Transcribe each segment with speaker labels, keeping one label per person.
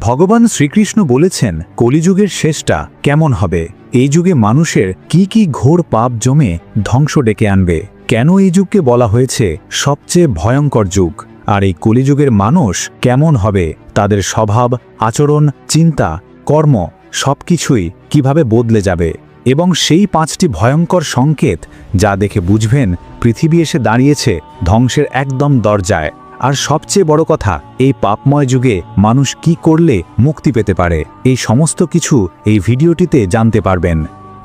Speaker 1: ভগবান শ্রীকৃষ্ণ বলেছেন, কলিযুগের শেষটা কেমন হবে? এই যুগে মানুষের কি কি ঘোর পাপ জমে ধ্বংস ডেকে আনবে? কেন এই যুগকে বলা হয়েছে সবচেয়ে ভয়ঙ্কর যুগ? আর এই কলিযুগের মানুষ কেমন হবে? তাদের স্বভাব, আচরণ, চিন্তা, কর্ম সবকিছুই কীভাবে বদলে যাবে? এবং সেই পাঁচটি ভয়ঙ্কর সংকেত যা দেখে বুঝবেন, পৃথিবী এসে দাঁড়িয়েছে ধ্বংসের একদম দরজায়। আর সবচেয়ে বড় কথা, এই পাপময় যুগে মানুষ কি করলে মুক্তি পেতে পারে? এই সমস্ত কিছু এই ভিডিওটিতে জানতে পারবেন।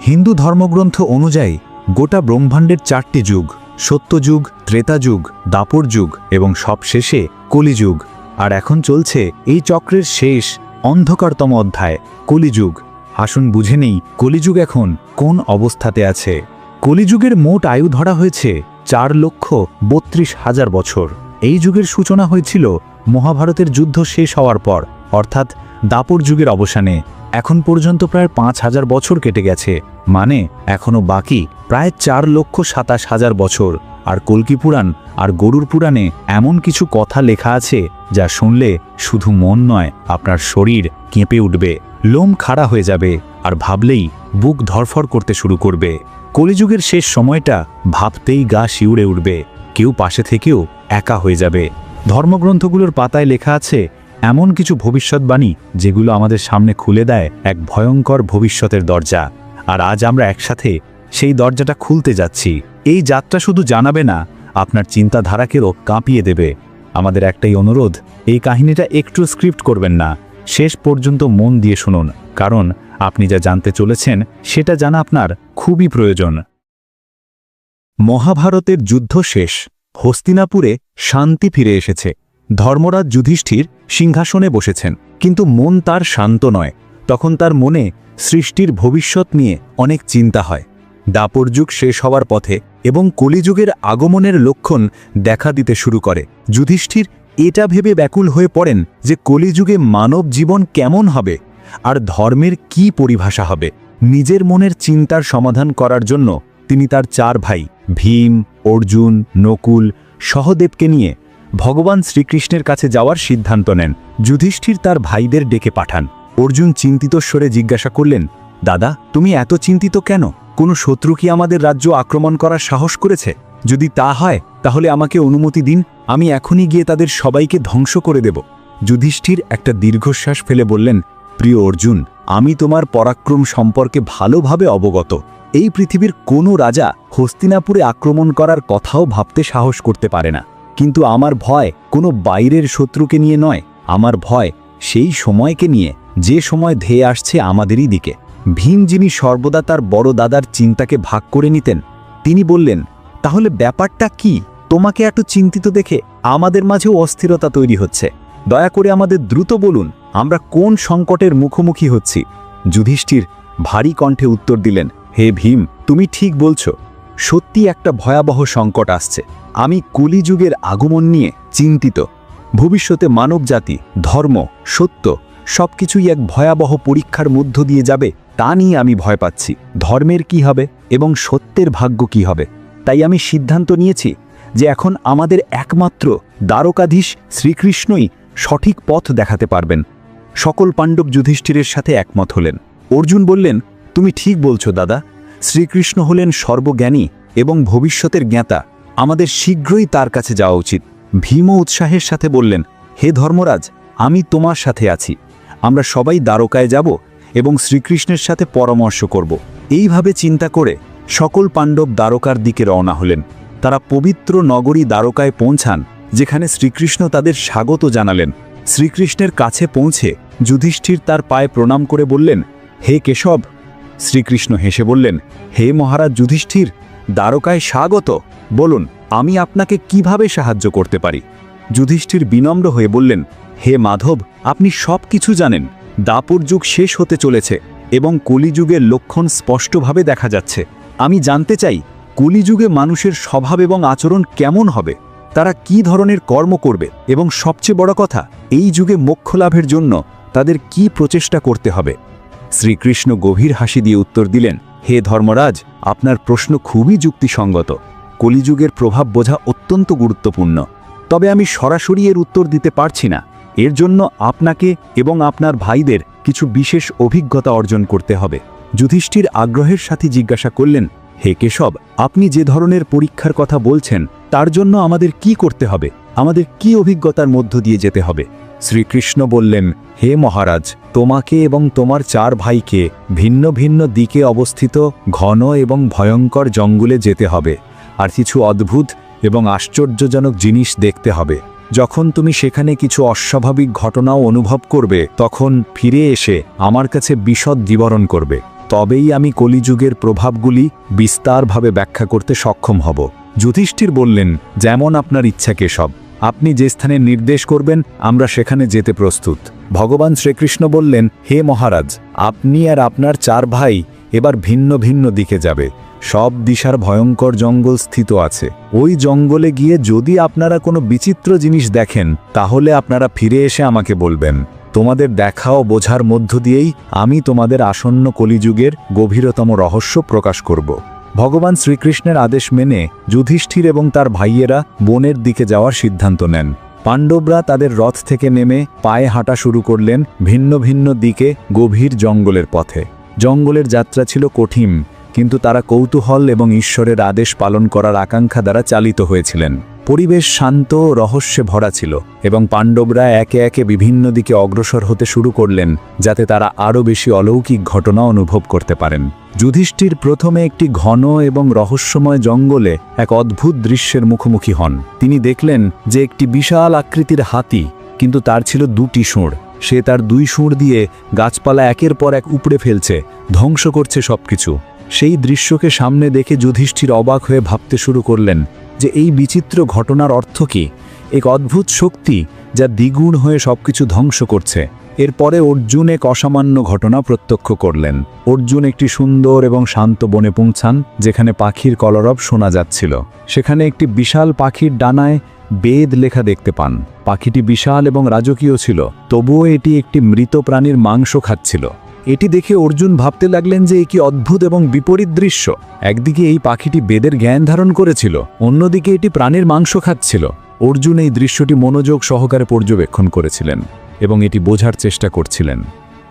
Speaker 1: হিন্দু ধর্মগ্রন্থ অনুযায়ী, গোটা ব্রহ্মাণ্ডের চারটি যুগ সত্যযুগ ত্রেতাযুগ দাপর যুগ এবং সবশেষে কলিযুগ। আর এখন চলছে এই চক্রের শেষ, অন্ধকারতম অধ্যায়, কলিযুগ। আসুন বুঝে নেই, কলিযুগ এখন কোন অবস্থাতে আছে? কলিযুগের মোট আয়ু ধরা হয়েছে চার লক্ষ বত্রিশ হাজার বছর। এই যুগের সূচনা হয়েছিল মহাভারতের যুদ্ধ শেষ হওয়ার পর, অর্থাৎ দাপর যুগের অবসানে। এখন পর্যন্ত প্রায় পাঁচ হাজার বছর কেটে গেছে মানে এখনও বাকি প্রায় চার লক্ষ সাতাশ হাজার বছর। আর কল্কি পুরাণ আর গরুর পুরাণে এমন কিছু কথা লেখা আছে, যা শুনলে শুধু মন নয়, আপনার শরীর কেঁপে উঠবে, লোম খাড়া হয়ে যাবে, আর ভাবলেই বুক ধরফর করতে শুরু করবে। কলিযুগের শেষ সময়টা ভাবতেই গা শিউড়ে উঠবে। কেউ পাশে থেকেও একা হয়ে যাবে। ধর্মগ্রন্থগুলোর পাতায় লেখা আছে, এমন কিছু ভবিষ্যৎবাণী যেগুলো আমাদের সামনে খুলে দেয় এক ভয়ঙ্কর ভবিষ্যতের দরজা। আর আজ আমরা একসাথে সেই দরজাটা খুলতে যাচ্ছি। এই যাত্রা শুধু জানাবে না, আপনার চিন্তাধারাকেও কাঁপিয়ে দেবে। আমাদের একটাই অনুরোধ, এই কাহিনীটা একটু স্ক্রিপ্ট করবেন না। শেষ পর্যন্ত মন দিয়ে শুনুন, কারণ আপনি যা জানতে চলেছেন, সেটা জানা আপনার খুবই প্রয়োজন। মহাভারতের যুদ্ধ শেষ। হস্তিনাপুরে শান্তি ফিরে এসেছে। ধর্মরাজ যুধিষ্ঠির সিংহাসনে বসেছেন। কিন্তু মন তার শান্ত নয়। তখন তার মনে সৃষ্টির ভবিষ্যৎ নিয়ে অনেক চিন্তা হয়। দাপর যুগ শেষ হওয়ার পথে এবং কলিযুগের আগমনের লক্ষণ দেখা দিতে শুরু করে। যুধিষ্ঠির এটা ভেবে ব্যাকুল হয়ে পড়েন যে কলিযুগে মানব জীবন কেমন হবে আর ধর্মের কি পরিভাষা হবে। নিজের মনের চিন্তার সমাধান করার জন্য তিনি তার চার ভাই, ভীম, অর্জুন, নকুল, সহদেবকে নিয়ে ভগবান শ্রীকৃষ্ণের কাছে যাওয়ার সিদ্ধান্ত নেন। যুধিষ্ঠির তার ভাইদের ডেকে পাঠান। অর্জুন চিন্তিত স্বরে জিজ্ঞাসা করলেন, দাদা, তুমি এত চিন্তিত কেন? কোনো শত্রু কি আমাদের রাজ্য আক্রমণ করার সাহস করেছে? যদি তা হয়, তাহলে আমাকে অনুমতি দিন, আমি এখনই গিয়ে তাদের সবাইকে ধ্বংস করে দেব। যুধিষ্ঠির একটা দীর্ঘশ্বাস ফেলে বললেন, প্রিয় অর্জুন, আমি তোমার পরাক্রম সম্পর্কে ভালোভাবে অবগত। এই পৃথিবীর কোনো রাজা হস্তিনাপুরে আক্রমণ করার কথাও ভাবতে সাহস করতে পারে না। কিন্তু আমার ভয় কোনো বাইরের শত্রুকে নিয়ে নয়, আমার ভয় সেই সময়কে নিয়ে, যে সময় ধেয়ে আসছে আমাদেরই দিকে। ভীম যিনি সর্বদা তার বড় দাদার চিন্তাকে ভাগ করে নিতেন, তিনি বললেন, তাহলে ব্যাপারটা কি? তোমাকে এত চিন্তিত দেখে আমাদের মাঝেও অস্থিরতা তৈরি হচ্ছে। দয়া করে আমাদের দ্রুত বলুন, আমরা কোন সংকটের মুখোমুখি হচ্ছি? যুধিষ্ঠির ভারী কণ্ঠে উত্তর দিলেন হে ভীম, তুমি ঠিক বলছো। সত্যি একটা ভয়াবহ সংকট আসছে। আমি কলিযুগের আগমন নিয়ে চিন্তিত। ভবিষ্যতে মানবজাতি, ধর্ম, সত্য সবকিছুই এক ভয়াবহ পরীক্ষার মধ্য দিয়ে যাবে, তা নিয়ে আমি ভয় পাচ্ছি। ধর্মের কি হবে এবং সত্যের ভাগ্য কি হবে? তাই আমি সিদ্ধান্ত নিয়েছি যে এখন আমাদের একমাত্র দ্বারকাধীশ শ্রীকৃষ্ণই সঠিক পথ দেখাতে পারবেন। সকল পাণ্ডব যুধিষ্ঠিরের সাথে একমত হলেন। অর্জুন বললেন তুমি ঠিক বলছো, দাদা। শ্রীকৃষ্ণ হলেন সর্বজ্ঞানী এবং ভবিষ্যতের জ্ঞাতা। আমাদের শীঘ্রই তার কাছে যাওয়া উচিত। ভীম উৎসাহের সাথে বললেন, হে ধর্মরাজ, আমি তোমার সাথে আছি। আমরা সবাই দ্বারকায় যাব এবং শ্রীকৃষ্ণের সাথে পরামর্শ করব। এইভাবে চিন্তা করে সকল পাণ্ডব দ্বারকার দিকে রওনা হলেন। তারা পবিত্র নগরী দ্বারকায় পৌঁছান, যেখানে শ্রীকৃষ্ণ তাদের স্বাগত জানালেন। শ্রীকৃষ্ণের কাছে পৌঁছে যুধিষ্ঠির তার পায়ে প্রণাম করে বললেন, হে কেশব শ্রীকৃষ্ণ হেসে বললেন, হে মহারাজ যুধিষ্ঠির, দ্বারকায় স্বাগত। বলুন, আমি আপনাকে কীভাবে সাহায্য করতে পারি? যুধিষ্ঠির বিনম্র হয়ে বললেন, হে মাধব, আপনি সব কিছু জানেন। দাপর যুগ শেষ হতে চলেছে এবং কলিযুগের লক্ষণ স্পষ্টভাবে দেখা যাচ্ছে। আমি জানতে চাই, কলিযুগে মানুষের স্বভাব এবং আচরণ কেমন হবে? তারা কি ধরনের কর্ম করবে? এবং সবচেয়ে বড় কথা, এই যুগে মোক্ষ লাভের জন্য তাদের কি প্রচেষ্টা করতে হবে? শ্রীকৃষ্ণ গভীর হাসি দিয়ে উত্তর দিলেন, হে ধর্মরাজ, আপনার প্রশ্ন খুবই যুক্তিসঙ্গত। কলিযুগের প্রভাব বোঝা অত্যন্ত গুরুত্বপূর্ণ। তবে আমি সরাসরি এর উত্তর দিতে পারছি না। এর জন্য আপনাকে এবং আপনার ভাইদের কিছু বিশেষ অভিজ্ঞতা অর্জন করতে হবে। যুধিষ্ঠির আগ্রহের সাথে জিজ্ঞাসা করলেন, হে কেশব, আপনি যে ধরনের পরীক্ষার কথা বলছেন, তার জন্য আমাদের কি করতে হবে? আমাদের কি অভিজ্ঞতার মধ্য দিয়ে যেতে হবে? শ্রীকৃষ্ণ বললেন, হে মহারাজ, তোমাকে এবং তোমার চার ভাইকে ভিন্ন ভিন্ন দিকে অবস্থিত ঘন এবং ভয়ঙ্কর জঙ্গলে যেতে হবে, আর কিছু অদ্ভুত এবং আশ্চর্যজনক জিনিস দেখতে হবে। যখন তুমি সেখানে কিছু অস্বাভাবিক ঘটনাও অনুভব করবে, তখন ফিরে এসে আমার কাছে বিশদ বিবরণ করবে। তবেই আমি কলিযুগের প্রভাবগুলি বিস্তারভাবে ব্যাখ্যা করতে সক্ষম হব। যুধিষ্ঠির বললেন, যেমন আপনার ইচ্ছা কেশব আপনি যে স্থানে নির্দেশ করবেন, আমরা সেখানে যেতে প্রস্তুত। ভগবান শ্রীকৃষ্ণ বললেন, হে মহারাজ, আপনি আর আপনার চার ভাই এবার ভিন্ন ভিন্ন দিকে যাবে। সব দিশার ভয়ঙ্কর জঙ্গল স্থিত আছে। ওই জঙ্গলে গিয়ে যদি আপনারা কোনো বিচিত্র জিনিস দেখেন, তাহলে আপনারা ফিরে এসে আমাকে বলবেন। তোমাদের দেখা ও বোঝার মধ্য দিয়েই আমি তোমাদের আসন্ন কলিযুগের গভীরতম রহস্য প্রকাশ করব। ভগবান শ্রীকৃষ্ণের আদেশ মেনে যুধিষ্ঠির এবং তার ভাইয়েরা বনের দিকে যাওয়ার সিদ্ধান্ত নেন। পাণ্ডবরা তাদের রথ থেকে নেমে পায়ে হাঁটা শুরু করলেন ভিন্ন ভিন্ন দিকে গভীর জঙ্গলের পথে। জঙ্গলের যাত্রা ছিল কঠিন, কিন্তু তারা কৌতূহল এবং ঈশ্বরের আদেশ পালন করার আকাঙ্ক্ষা দ্বারা চালিত হয়েছিলেন। পরিবেশ শান্ত ও রহস্যে ভরা ছিল এবং পাণ্ডবরা একে একে বিভিন্ন দিকে অগ্রসর হতে শুরু করলেন যাতে তারা আরও বেশি অলৌকিক ঘটনা অনুভব করতে পারেন। যুধিষ্ঠির প্রথমে একটি ঘন এবং রহস্যময় জঙ্গলে এক অদ্ভুত দৃশ্যের মুখোমুখি হন। তিনি দেখলেন যে একটি বিশাল আকৃতির হাতি, কিন্তু তার ছিল দুটি সুঁড় সে তার দুই সুঁড় দিয়ে গাছপালা একের পর এক উপড়ে ফেলছে, ধ্বংস করছে সবকিছু। সেই দৃশ্যকে সামনে দেখে যুধিষ্ঠির অবাক হয়ে ভাবতে শুরু করলেন যে এই বিচিত্র ঘটনার অর্থ কি? এক অদ্ভুত শক্তি যা দ্বিগুণ হয়ে সবকিছু ধ্বংস করছে। এরপরে অর্জুন এক অসামান্য ঘটনা প্রত্যক্ষ করলেন। অর্জুন একটি সুন্দর এবং শান্ত বনে পৌঁছান, যেখানে পাখির কলরব শোনা যাচ্ছিল। সেখানে একটি বিশাল পাখির ডানায় বেদ লেখা দেখতে পান। পাখিটি বিশাল এবং রাজকীয় ছিল, তবুও এটি একটি মৃত প্রাণীর মাংস খাচ্ছিল। এটি দেখে অর্জুন ভাবতে লাগলেন যে এ কি অদ্ভুত এবং বিপরীত দৃশ্য। একদিকে এই পাখিটি বেদের জ্ঞান ধারণ করেছিল, অন্যদিকে এটি প্রাণীর মাংস খাচ্ছিল। অর্জুন এই দৃশ্যটি মনোযোগ সহকারে পর্যবেক্ষণ করেছিলেন এবং এটি বোঝার চেষ্টা করছিলেন।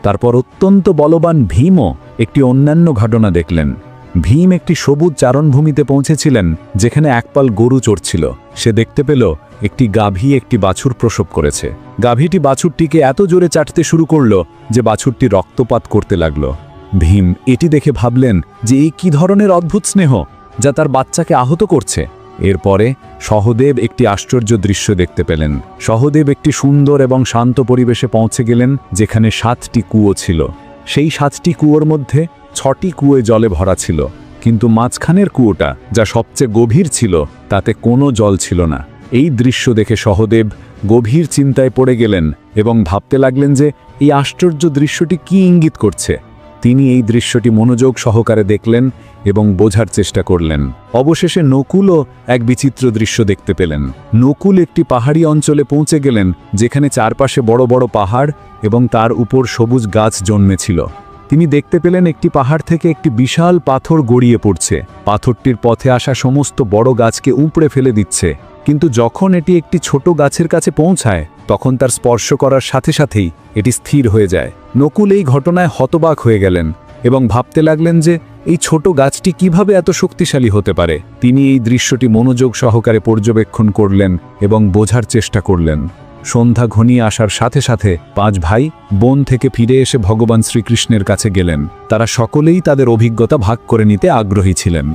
Speaker 1: তারপর অত্যন্ত বলবান ভীমও একটি অন্যান্য ঘটনা দেখলেন। ভীম একটি সবুজ চারণভূমিতে পৌঁছেছিলেন, যেখানে একপাল গরু চড়ছিল। সে দেখতে পেল, একটি গাভী একটি বাছুর প্রসব করেছে। গাভীটি বাছুরটিকে এত জোরে চাটতে শুরু করল যে বাছুরটি রক্তপাত করতে লাগল। ভীম এটি দেখে ভাবলেন যে এই কি ধরনের অদ্ভুত স্নেহ, যা তার বাচ্চাকে আহত করছে। এরপরে সহদেব একটি আশ্চর্য দৃশ্য দেখতে পেলেন। সহদেব একটি সুন্দর এবং শান্ত পরিবেশে পৌঁছে গেলেন, যেখানে সাতটি কুয়ো ছিল। সেই সাতটি কুয়োর মধ্যে ছটি কুয়োয় জলে ভরা ছিল, কিন্তু মাঝখানের কুয়োটা যা সবচেয়ে গভীর ছিল, তাতে কোনো জল ছিল না। এই দৃশ্য দেখে সহদেব গভীর চিন্তায় পড়ে গেলেন এবং ভাবতে লাগলেন যে, এই আশ্চর্য দৃশ্যটি কি ইঙ্গিত করছে? তিনি এই দৃশ্যটি মনোযোগ সহকারে দেখলেন এবং বোঝার চেষ্টা করলেন। অবশেষে নকুলও এক বিচিত্র দৃশ্য দেখতে পেলেন। নকুল একটি পাহাড়ি অঞ্চলে পৌঁছে গেলেন, যেখানে চারপাশে বড় বড় পাহাড় এবং তার উপর সবুজ গাছ জন্মেছিল। তিনি দেখতে পেলেন একটি পাহাড় থেকে একটি বিশাল পাথর গড়িয়ে পড়ছে। পাথরটির পথে আসা সমস্ত বড় গাছকে উপড়ে ফেলে দিচ্ছে। কিন্তু যখন এটি একটি ছোট গাছের কাছে পৌঁছায়, তখন তার স্পর্শ করার সাথে সাথেই এটি স্থির হয়ে যায়। নকুল এই ঘটনায় হতবাক হয়ে গেলেন এবং ভাবতে লাগলেন যে, এই ছোট গাছটি কীভাবে এত শক্তিশালী হতে পারে? তিনি এই দৃশ্যটি মনোযোগ সহকারে পর্যবেক্ষণ করলেন এবং বোঝার চেষ্টা করলেন। সন্ধ্যা ঘনিয়ে আসার সাথে সাথে পাঁচ ভাই, বন থেকে ফিরে এসে ভগবান শ্রীকৃষ্ণের কাছে গেলেন। তারা সকলেই তাদের অভিজ্ঞতা ভাগ করে নিতে আগ্রহী ছিলেন।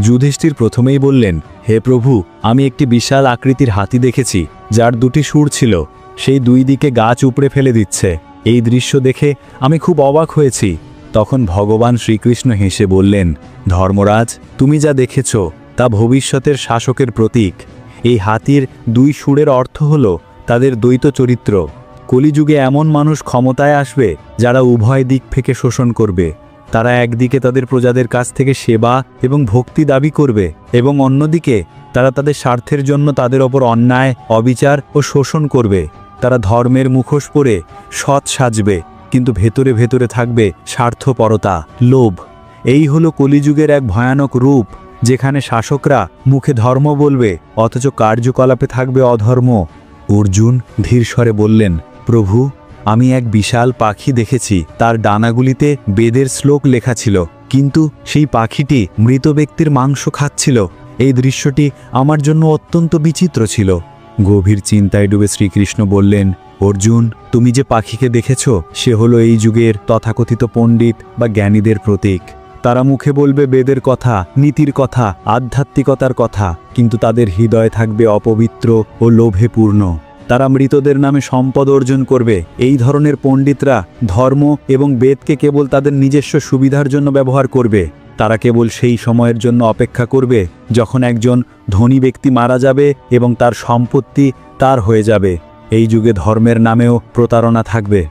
Speaker 1: যুধিষ্ঠির প্রথমেই বললেন, হে প্রভু, আমি একটি বিশাল আকৃতির হাতি দেখেছি, যার দুটি সুর ছিল। সেই দুই দিকে গাছ উপড়ে ফেলে দিচ্ছে। এই দৃশ্য দেখে আমি খুব অবাক হয়েছি। তখন ভগবান শ্রীকৃষ্ণ হেসে বললেন, ধর্মরাজ, তুমি যা দেখেছ, তা ভবিষ্যতের শাসকের প্রতীক। এই হাতির দুই সুরের অর্থ হল তাদের দ্বৈত চরিত্র। কলিযুগে এমন মানুষ ক্ষমতায় আসবে, যারা উভয় দিক থেকে শোষণ করবে। তারা একদিকে তাদের প্রজাদের কাছ থেকে সেবা এবং ভক্তি দাবি করবে এবং অন্যদিকে তারা তাদের স্বার্থের জন্য তাদের ওপর অন্যায়, অবিচার ও শোষণ করবে। তারা ধর্মের মুখোশ পরে সৎ সাজবে, কিন্তু ভেতরে ভেতরে থাকবে স্বার্থপরতা, লোভ। এই হলো কলিযুগের এক ভয়ানক রূপ, যেখানে শাসকরা মুখে ধর্ম বলবে, অথচ কার্যকলাপে থাকবে অধর্ম। অর্জুন ধীরস্বরে বললেন, প্রভু, আমি এক বিশাল পাখি দেখেছি। তার ডানাগুলিতে বেদের শ্লোক লেখা ছিল, কিন্তু সেই পাখিটি মৃত ব্যক্তির মাংস খাচ্ছিল। এই দৃশ্যটি আমার জন্য অত্যন্ত বিচিত্র ছিল। গভীর চিন্তায় ডুবে শ্রীকৃষ্ণ বললেন, অর্জুন, তুমি যে পাখিকে দেখেছ, সে হলো এই যুগের তথাকথিত পণ্ডিত বা জ্ঞানীদের প্রতীক। তারা মুখে বলবে বেদের কথা, নীতির কথা, আধ্যাত্মিকতার কথা, কিন্তু তাদের হৃদয় থাকবে অপবিত্র ও লোভে পূর্ণ। তারা মৃতদের নামে সম্পদ অর্জন করবে। এই ধরনের পণ্ডিতরা ধর্ম এবং বেদকে কেবল তাদের নিজস্ব সুবিধার জন্য ব্যবহার করবে। তারা কেবল সেই সময়ের জন্য অপেক্ষা করবে যখন একজন ধনী ব্যক্তি মারা যাবে এবং তার সম্পত্তি তার হয়ে যাবে। এই যুগে ধর্মের নামেও প্রতারণা থাকবে।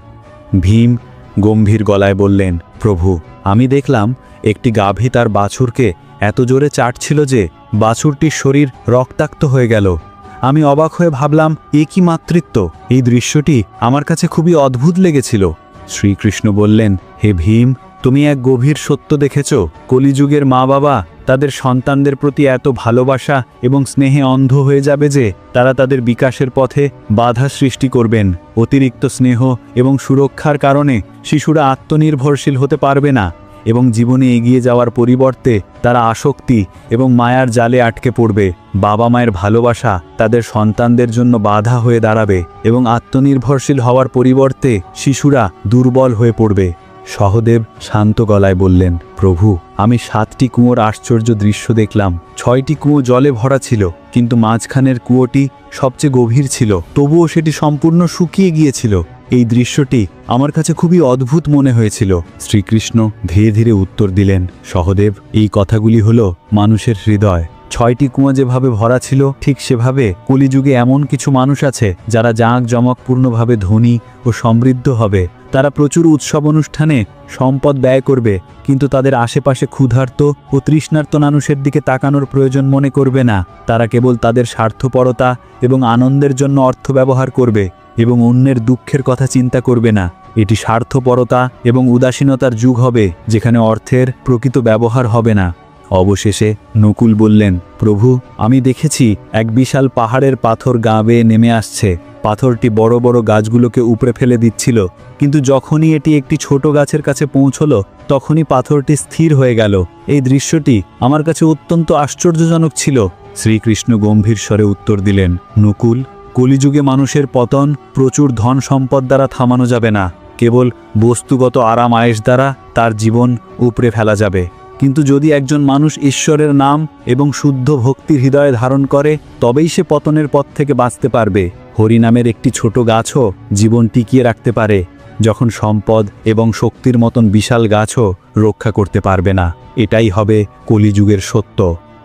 Speaker 1: ভীম গম্ভীর গলায় বললেন, প্রভু, আমি দেখলাম একটি গাভী তার বাছুরকে এত জোরে চাটছিল যে বাছুরটির শরীর রক্তাক্ত হয়ে গেল। আমি অবাক হয়ে ভাবলাম, এ কি মাতৃত্ব? এই দৃশ্যটি আমার কাছে খুবই অদ্ভুত লেগেছিল। শ্রীকৃষ্ণ বললেন, হে ভীম, তুমি এক গভীর সত্য দেখেছ। কলিযুগের মা বাবা তাদের সন্তানদের প্রতি এত ভালোবাসা এবং স্নেহে অন্ধ হয়ে যাবে যে তারা তাদের বিকাশের পথে বাধা সৃষ্টি করবেন। অতিরিক্ত স্নেহ এবং সুরক্ষার কারণে শিশুরা আত্মনির্ভরশীল হতে পারবে না। এবং জীবনে এগিয়ে যাওয়ার পরিবর্তে তারা আসক্তি এবং মায়ার জালে আটকে পড়বে। বাবা মায়ের ভালোবাসা তাদের সন্তানদের জন্য বাধা হয়ে দাঁড়াবে এবং আত্মনির্ভরশীল হওয়ার পরিবর্তে শিশুরা দুর্বল হয়ে পড়বে। সহদেব শান্ত গলায় বললেন, প্রভু, আমি সাতটি কুয়োর আশ্চর্য দৃশ্য দেখলাম। ছয়টি কুয়ো জলে ভরা ছিল, কিন্তু মাঝখানের কুয়োটি সবচেয়ে গভীর ছিল। তবুও সেটি সম্পূর্ণ শুকিয়ে গিয়েছিল। এই দৃশ্যটি আমার কাছে খুবই অদ্ভুত মনে হয়েছিল। শ্রীকৃষ্ণ ধীরে ধীরে উত্তর দিলেন, সহদেব, এই কথাগুলি হল মানুষের হৃদয়। ছয়টি কুয়া যেভাবে ভরা ছিল, ঠিক সেভাবে কলিযুগে এমন কিছু মানুষ আছে যারা জাঁক জমকপূর্ণভাবে ধনী ও সমৃদ্ধ হবে। তারা প্রচুর উৎসব অনুষ্ঠানে সম্পদ ব্যয় করবে, কিন্তু তাদের আশেপাশে ক্ষুধার্ত ও তৃষ্ণার্ত মানুষের দিকে তাকানোর প্রয়োজন মনে করবে না। তারা কেবল তাদের স্বার্থপরতা এবং আনন্দের জন্য অর্থ ব্যবহার করবে। এবং অন্যের দুঃখের কথা চিন্তা করবে না। এটি স্বার্থপরতা এবং উদাসীনতার যুগ হবে, যেখানে অর্থের প্রকৃত ব্যবহার হবে না। অবশেষে নকুল বললেন, প্রভু, আমি দেখেছি এক বিশাল পাহাড়ের পাথর গা বেয়ে নেমে আসছে। পাথরটি বড় বড় গাছগুলোকে উপড়ে ফেলে দিচ্ছিল। কিন্তু যখনই এটি একটি ছোট গাছের কাছে পৌঁছল, তখনই পাথরটি স্থির হয়ে গেল। এই দৃশ্যটি আমার কাছে অত্যন্ত আশ্চর্যজনক ছিল। শ্রীকৃষ্ণ গম্ভীর স্বরে উত্তর দিলেন, নকুল কলিযুগে মানুষের পতন প্রচুর ধন সম্পদ দ্বারা থামানো যাবে না, কেবল বস্তুগত আরাম আয়েস দ্বারা তার জীবন উপড়ে ফেলা যাবে। কিন্তু যদি একজন মানুষ ঈশ্বরের নাম এবং শুদ্ধ ভক্তির হৃদয়ে ধারণ করে, তবেই সে পতনের পথ থেকে বাঁচতে পারবে। হরিনামের একটি ছোট গাছও জীবন টিকিয়ে রাখতে পারে, যখন সম্পদ এবং শক্তির মতন বিশাল গাছও রক্ষা করতে পারবে না। এটাই হবে কলিযুগের সত্য।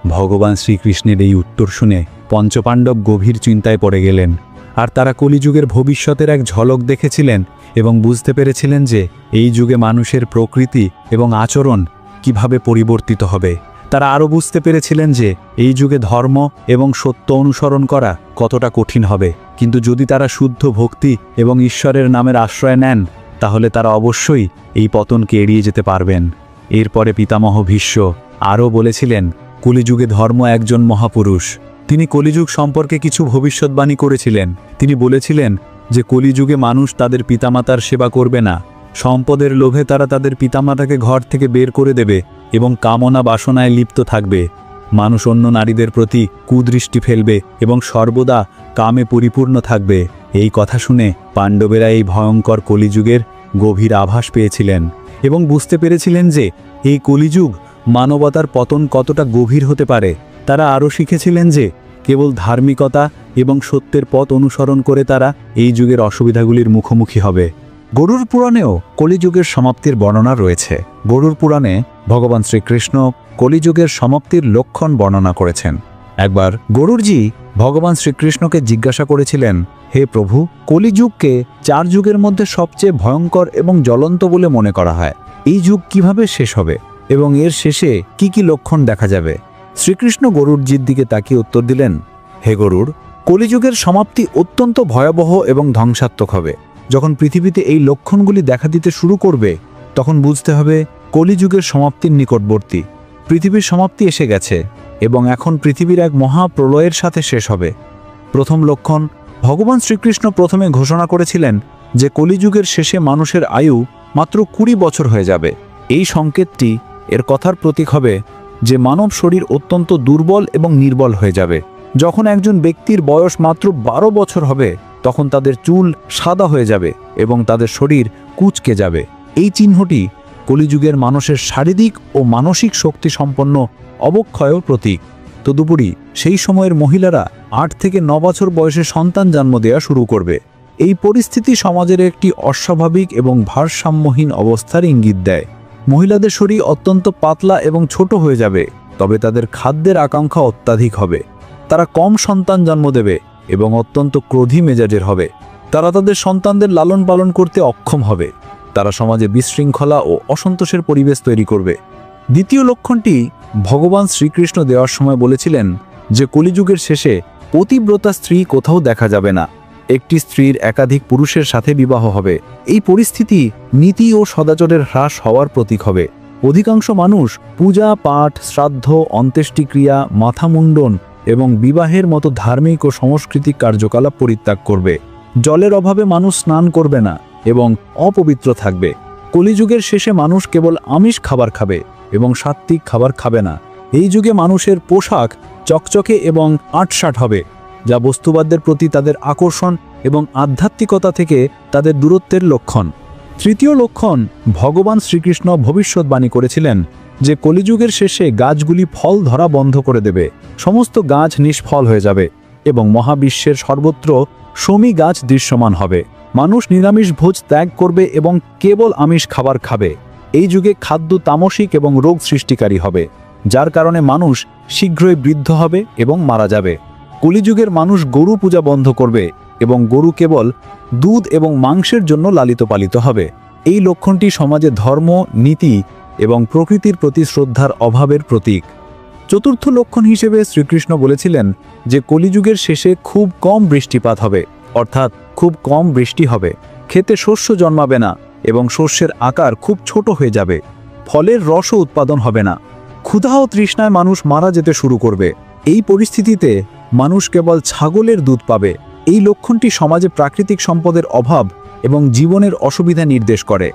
Speaker 1: ভগবান শ্রীকৃষ্ণের এই উত্তর শুনে পঞ্চপাণ্ডব গভীর চিন্তায় পড়ে গেলেন, আর তারা কলিযুগের ভবিষ্যতের এক ঝলক দেখেছিলেন এবং বুঝতে পেরেছিলেন যে এই যুগে মানুষের প্রকৃতি এবং আচরণ কীভাবে পরিবর্তিত হবে। তারা আরও বুঝতে পেরেছিলেন যে এই যুগে ধর্ম এবং সত্য অনুসরণ করা কতটা কঠিন হবে। কিন্তু যদি তারা শুদ্ধ ভক্তি এবং ঈশ্বরের নামের আশ্রয় নেন, তাহলে তারা অবশ্যই এই পতনকে এড়িয়ে যেতে পারবেন। এরপরে পিতামহ ভীষ্ম আরও বলেছিলেন, কলিযুগে ধর্ম একজন মহাপুরুষ। তিনি কলিযুগ সম্পর্কে কিছু ভবিষ্যৎবাণী করেছিলেন। তিনি বলেছিলেন যে, কলিযুগে মানুষ তাদের পিতামাতার সেবা করবে না। সম্পদের লোভে তারা তাদের পিতামাতাকে ঘর থেকে বের করে দেবে এবং কামনা বাসনায় লিপ্ত থাকবে। মানুষ অন্য নারীদের প্রতি কুদৃষ্টি ফেলবে এবং সর্বদা কামে পরিপূর্ণ থাকবে। এই কথা শুনে পাণ্ডবেরা এই ভয়ঙ্কর কলিযুগের গভীর আভাস পেয়েছিলেন এবং বুঝতে পেরেছিলেন যে, এই কলিযুগ মানবতার পতন কতটা গভীর হতে পারে। তারা আরও শিখেছিলেন যে কেবল ধার্মিকতা এবং সত্যের পথ অনুসরণ করে তারা এই যুগের অসুবিধাগুলির মুখোমুখি হবে। গরুর পুরাণেও কলিযুগের সমাপ্তির বর্ণনা রয়েছে। গরুর পুরাণে ভগবান শ্রীকৃষ্ণ কলিযুগের সমাপ্তির লক্ষণ বর্ণনা করেছেন। একবার গরুরজি ভগবান শ্রীকৃষ্ণকে জিজ্ঞাসা করেছিলেন, হে প্রভু, কলিযুগকে চার যুগের মধ্যে সবচেয়ে ভয়ঙ্কর এবং জ্বলন্ত বলে মনে করা হয়। এই যুগ কীভাবে শেষ হবে এবং এর শেষে কি কি লক্ষণ দেখা যাবে? শ্রীকৃষ্ণ গরুরজির দিকে তাকিয়ে উত্তর দিলেন, হে গরুর, কলিযুগের সমাপ্তি অত্যন্ত ভয়াবহ এবং ধ্বংসাত্মক হবে। যখন পৃথিবীতে এই লক্ষণগুলি দেখা দিতে শুরু করবে, তখন বুঝতে হবে কলিযুগের সমাপ্তির নিকটবর্তী। পৃথিবীর সমাপ্তি এসে গেছে এবং এখন পৃথিবীর এক মহা প্রলয়ের সাথে শেষ হবে। প্রথম লক্ষণ, ভগবান শ্রীকৃষ্ণ প্রথমে ঘোষণা করেছিলেন যে কলিযুগের শেষে মানুষের আয়ু মাত্র কুড়ি বছর হয়ে যাবে। এই সংকেতটি এর কথার প্রতীক হবে যে মানব শরীর অত্যন্ত দুর্বল এবং নির্বল হয়ে যাবে। যখন একজন ব্যক্তির বয়স মাত্র বারো বছর হবে, তখন তাদের চুল সাদা হয়ে যাবে এবং তাদের শরীর কুচকে যাবে। এই চিহ্নটি কলিযুগের মানুষের শারীরিক ও মানসিক শক্তি সম্পন্ন অবক্ষয়ের প্রতীক। তদুপরি সেই সময়ের মহিলারা আট থেকে ন বছর বয়সে সন্তান জন্ম দেওয়া শুরু করবে। এই পরিস্থিতি সমাজের একটি অস্বাভাবিক এবং ভারসাম্যহীন অবস্থার ইঙ্গিত দেয়। মহিলাদের শরীর অত্যন্ত পাতলা এবং ছোট হয়ে যাবে, তবে তাদের খাদ্যের আকাঙ্ক্ষা অত্যাধিক হবে। তারা কম সন্তান জন্ম দেবে এবং অত্যন্ত ক্রোধী মেজাজের হবে। তারা তাদের সন্তানদের লালন পালন করতে অক্ষম হবে। তারা সমাজে বিশৃঙ্খলা ও অসন্তোষের পরিবেশ তৈরি করবে। দ্বিতীয় লক্ষণটি ভগবান শ্রীকৃষ্ণ দেওয়ার সময় বলেছিলেন যে, কলিযুগের শেষে পতিব্রতা স্ত্রী কোথাও দেখা যাবে না। একটি স্ত্রীর একাধিক পুরুষের সাথে বিবাহ হবে। এই পরিস্থিতি নীতি ও সদাচরের হ্রাস হওয়ার প্রতীক হবে। অধিকাংশ মানুষ পূজা, পাঠ, শ্রাদ্ধ, অন্ত্যেষ্টিক্রিয়া মাথা মুন্ডন এবং বিবাহের মতো ধার্মিক ও সাংস্কৃতিক কার্যকলাপ পরিত্যাগ করবে। জলের অভাবে মানুষ স্নান করবে না এবং অপবিত্র থাকবে। কলিযুগের শেষে মানুষ কেবল আমিষ খাবার খাবে এবং সাত্ত্বিক খাবার খাবে না। এই যুগে মানুষের পোশাক চকচকে এবং আটসাট হবে। যা বস্তুবাদদের প্রতি তাদের আকর্ষণ এবং আধ্যাত্মিকতা থেকে তাদের দূরত্বের লক্ষণ। তৃতীয় লক্ষণ, ভগবান শ্রীকৃষ্ণ ভবিষ্যৎবাণী করেছিলেন যে কলিযুগের শেষে গাছগুলি ফল ধরা বন্ধ করে দেবে, সমস্ত গাছ নিষ্ফল হয়ে যাবে এবং মহাবিশ্বের সর্বত্র সমী গাছ দৃশ্যমান হবে। মানুষ নিরামিষ ভোজ ত্যাগ করবে এবং কেবল আমিষ খাবার খাবে। এই যুগে খাদ্য তামসিক এবং রোগ সৃষ্টিকারী হবে, যার কারণে মানুষ শীঘ্রই বৃদ্ধ হবে এবং মারা যাবে। কলিযুগের মানুষ গরু পূজা বন্ধ করবে এবং গরু কেবল দুধ এবং মাংসের জন্য লালিত পালিত হবে। এই লক্ষণটি সমাজে ধর্ম, নীতি এবং প্রকৃতির প্রতি শ্রদ্ধার অভাবের প্রতীক। চতুর্থ লক্ষণ হিসেবে শ্রীকৃষ্ণ বলেছিলেন যে কলিযুগের শেষে খুব কম বৃষ্টিপাত হবে, অর্থাৎ খুব কম বৃষ্টি হবে। খেতে শস্য জন্মাবে না এবং শস্যের আকার খুব ছোট হয়ে যাবে। ফলের রসও উৎপাদন হবে না। ক্ষুধা ও তৃষ্ণায় মানুষ মারা যেতে শুরু করবে। এই পরিস্থিতিতে মানুষ কেবল ছাগলের দুধ পাবে। এই লক্ষণটি সমাজে প্রাকৃতিক সম্পদের অভাব এবং জীবনের অসুবিধা নির্দেশ করে।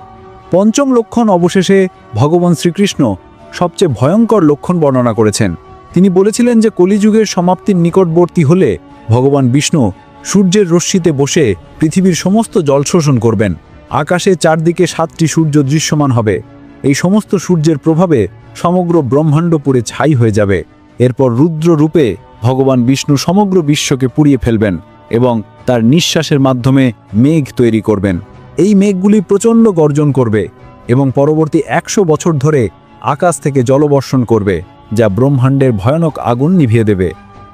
Speaker 1: পঞ্চম লক্ষণ অবশেষে ভগবান শ্রীকৃষ্ণ সবচেয়ে ভয়ঙ্কর লক্ষণ বর্ণনা করেছেন। তিনি বলেছিলেন যে কলিযুগের সমাপ্তির নিকটবর্তী হলে ভগবান বিষ্ণু সূর্যের রশ্মিতে বসে পৃথিবীর সমস্ত জল শোষণ করবেন। আকাশে চারদিকে সাতটি সূর্য দৃশ্যমান হবে। এই সমস্ত সূর্যের প্রভাবে সমগ্র ব্রহ্মাণ্ড পুড়ে ছাই হয়ে যাবে। এরপর রুদ্র রূপে ভগবান বিষ্ণু সমগ্র বিশ্বকে পুড়িয়ে ফেলবেন এবং তার নিঃশ্বাসের মাধ্যমে মেঘ তৈরি করবেন। এই মেঘগুলি প্রচণ্ড গর্জন করবে এবং পরবর্তী একশো বছর ধরে আকাশ থেকে জলবর্ষণ করবে, যা ব্রহ্মাণ্ডের ভয়ানক আগুন নিভিয়ে দেবে।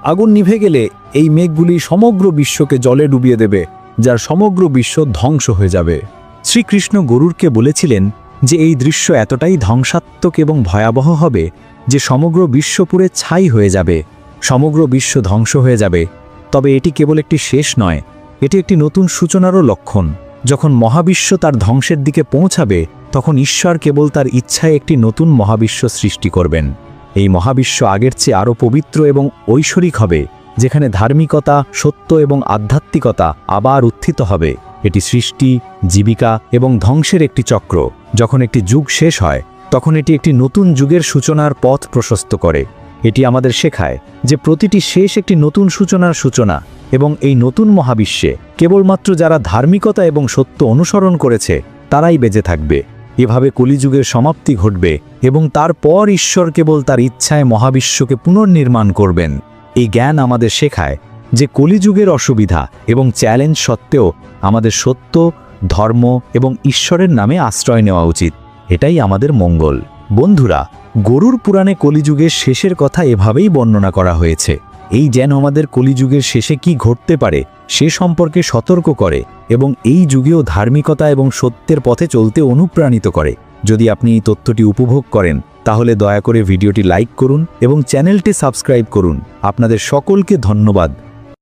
Speaker 1: আগুন নিভে গেলে এই মেঘগুলি সমগ্র বিশ্বকে জলে ডুবিয়ে দেবে, যার সমগ্র বিশ্ব ধ্বংস হয়ে যাবে। শ্রীকৃষ্ণ গরুরকে বলেছিলেন যে এই দৃশ্য এতটাই ধ্বংসাত্মক এবং ভয়াবহ হবে যে সমগ্র বিশ্ব পুরে ছাই হয়ে যাবে। সমগ্র বিশ্ব ধ্বংস হয়ে যাবে। তবে এটি কেবল একটি শেষ নয়, এটি একটি নতুন সূচনারও লক্ষণ। যখন মহাবিশ্ব তার ধ্বংসের দিকে পৌঁছাবে, তখন ঈশ্বর কেবল তার ইচ্ছায় একটি নতুন মহাবিশ্ব সৃষ্টি করবেন। এই মহাবিশ্ব আগের চেয়ে আরও পবিত্র এবং ঐশ্বরিক হবে, যেখানে ধার্মিকতা, সত্য এবং আধ্যাত্মিকতা আবার উত্থিত হবে। এটি সৃষ্টি, জীবিকা এবং ধ্বংসের একটি চক্র। যখন একটি যুগ শেষ হয়, তখন এটি একটি নতুন যুগের সূচনার পথ প্রশস্ত করে। এটি আমাদের শেখায় যে প্রতিটি শেষ একটি নতুন সূচনার সূচনা এবং এই নতুন মহাবিশ্বে কেবলমাত্র যারা ধার্মিকতা এবং সত্য অনুসরণ করেছে, তারাই বেঁচে থাকবে। এভাবে কলিযুগের সমাপ্তি ঘটবে এবং তারপর ঈশ্বর কেবল তার ইচ্ছায় মহাবিশ্বকে পুনর্নির্মাণ করবেন। এই জ্ঞান আমাদের শেখায় যে কলিযুগের অসুবিধা এবং চ্যালেঞ্জ সত্ত্বেও আমাদের সত্য, ধর্ম এবং ঈশ্বরের নামে আশ্রয় নেওয়া উচিত। এটাই আমাদের মঙ্গল। বন্ধুরা গরুর পুরাণে কলিযুগের শেষের কথা এভাবেই বর্ণনা করা হয়েছে। এই যেন আমাদের কলিযুগের শেষে কি ঘটতে পারে, সে সম্পর্কে সতর্ক করে এবং এই যুগেও ধার্মিকতা এবং সত্যের পথে চলতে অনুপ্রাণিত করে। যদি আপনি এই তথ্যটি উপভোগ করেন, তাহলে দয়া করে ভিডিওটি লাইক করুন এবং চ্যানেলটি সাবস্ক্রাইব করুন। আপনাদের সকলকে ধন্যবাদ।